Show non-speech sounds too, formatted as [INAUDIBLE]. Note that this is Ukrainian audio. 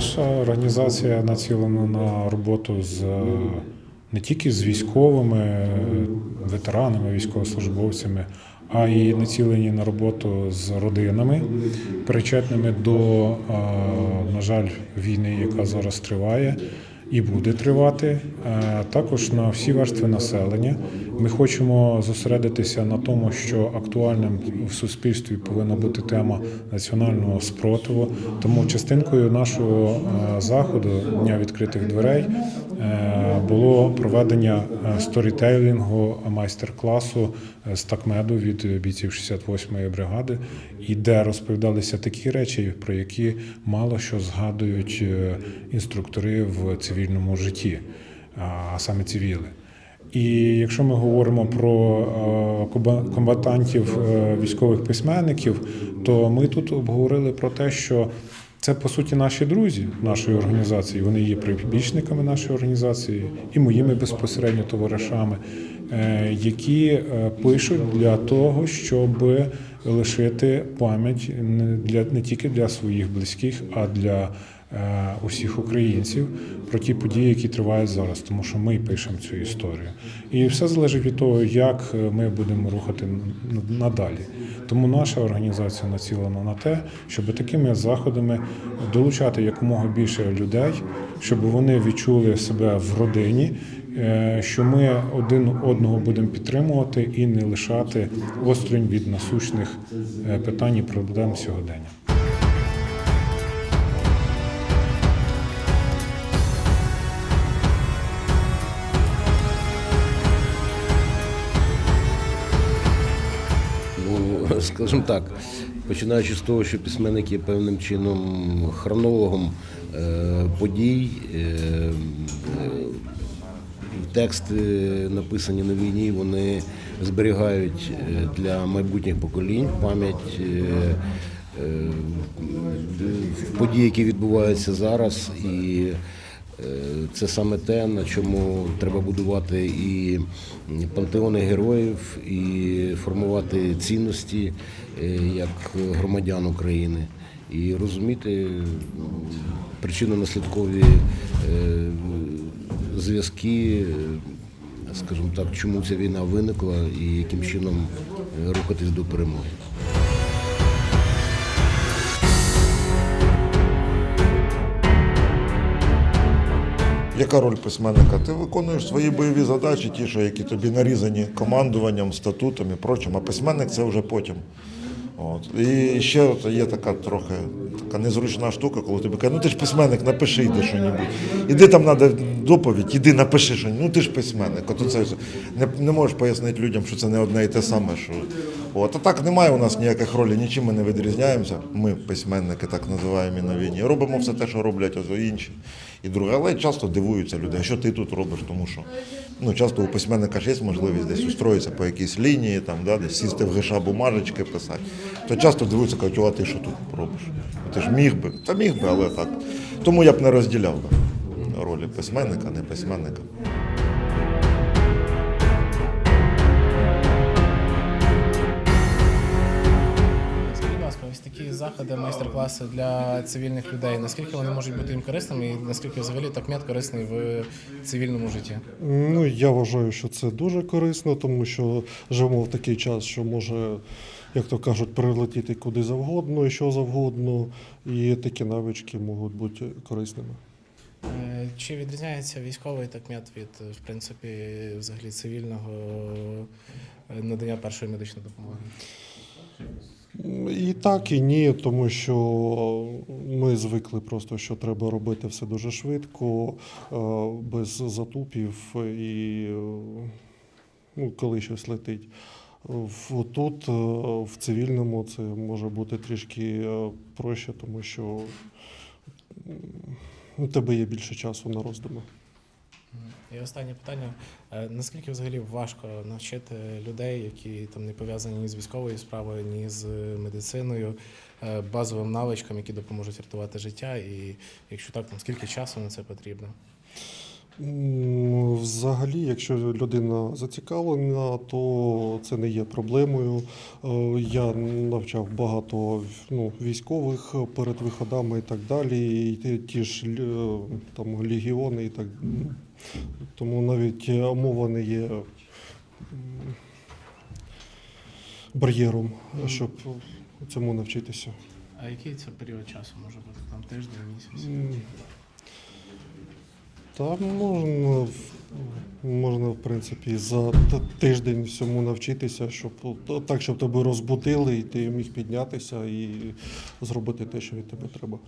Наша організація націлена на роботу з е, не тільки з військовими, ветеранами, військовослужбовцями, а й націлені на роботу з родинами, причетними до, е, на жаль, війни, яка зараз триває. І буде тривати Е, також на всі верстви населення. Ми хочемо зосередитися на тому, що актуальним в суспільстві повинна бути тема національного спротиву. Тому частинкою нашого е, заходу Дня відкритих дверей було проведення е, сторітейлінгу майстер-класу е, з такмеду від бійців 68-ї бригади, і де розповідалися такі речі, про які мало що згадують е, інструктори в цивільному житті, а саме цивіли. І якщо ми говоримо про е, комбатантів е, військових письменників, то ми тут обговорили про те, що це по суті наші друзі нашої організації. Вони є прибічниками нашої організації і моїми безпосередньо товаришами, е, які е, пишуть для того, щоб лишити пам'ять не для не тільки для своїх близьких, а для е, усіх українців про ті події, які тривають зараз, тому що ми пишемо цю історію. І все залежить від того, як е, ми будемо рухати надалі. Тому наша організація націлена на те, щоб такими заходами долучати якомога більше людей, щоб вони відчули себе в родині. Е, Що ми один одного будемо підтримувати і не лишати осторонь від насущних е, питань і проблем сьогодення. Ну, [LAUGHS] скажімо так, починаючи з того, що письменник є певним чином хронологом е, подій, тексти, написані на війні, вони зберігають е, для майбутніх поколінь пам'ять. е, е, Події, які відбуваються зараз, і Е, Це саме те, на чому треба будувати і пантеони героїв, і формувати цінності е, як громадян України, і розуміти м, причинно-наслідкові е, зв'язки, е, скажімо так, чому ця війна виникла і яким чином е, рухатись до перемоги. Яка роль письменника? Ти виконуєш свої бойові задачі, ті, що які тобі нарізані командуванням, статутом і прочим, а письменник це вже потім. От. І ще от є така трохи така незручна штука, коли тобі кажуть, ну ти ж письменник, напиши йди щось. Іди там треба доповідь, іди напиши щось. Ну ти ж письменник. От це не, не можеш пояснити людям, що це не одне і те саме. Що... От. А так немає у нас ніяких ролей, нічим ми не відрізняємося. Ми письменники, так називаємо на війні. Робимо все те, що роблять ось інші. І друге, але часто дивуються люди, а що ти тут робиш, тому що ну, часто у письменника ж є можливість десь устроїтися по якійсь лінії, там, да, десь сісти в гиша бумажечки писати. То часто дивуються, кажуть, а ти що тут робиш? Ти ж міг би, та міг би, але так. Тому я б не розділяв би ролі письменника, не письменника. Заходи, майстер-класи для цивільних людей. Наскільки вони можуть бути їм корисними, і наскільки взагалі такмет корисний в цивільному житті? Ну, я вважаю, що це дуже корисно, тому що живемо в такий час, що може, як то кажуть, прилетіти куди завгодно і що завгодно, і такі навички можуть бути корисними. Е, Чи відрізняється військовий такмет від, в принципі, взагалі цивільного е, надання першої медичної допомоги? Так, і ні, тому що ми звикли просто, що треба робити все дуже швидко, е, без затупів і ну, коли щось летить. Тут е, в цивільному це може бути трішки е, проще, тому що у тебе є більше часу на роздуми. І останнє питання: Е, наскільки взагалі важко навчити людей, які там не пов'язані ні з військовою справою, ні з медициною, е, базовим навичкам, які допоможуть рятувати життя? І якщо так, там скільки часу на це потрібно? Взагалі, якщо людина зацікавлена, то це не є проблемою. Е, Я навчав багато ну, військових перед виходами і так далі, і ті, ж там, легіони і так. ну, Тому навіть е, мова не є бар'єром, щоб цьому навчитися. А який це період часу може бути? Там тиждень, місяць? М, Та можна, можна, в принципі, за тиждень всьому навчитися, щоб так, щоб тебе розбудили, і ти міг піднятися і зробити те, що від тебе треба.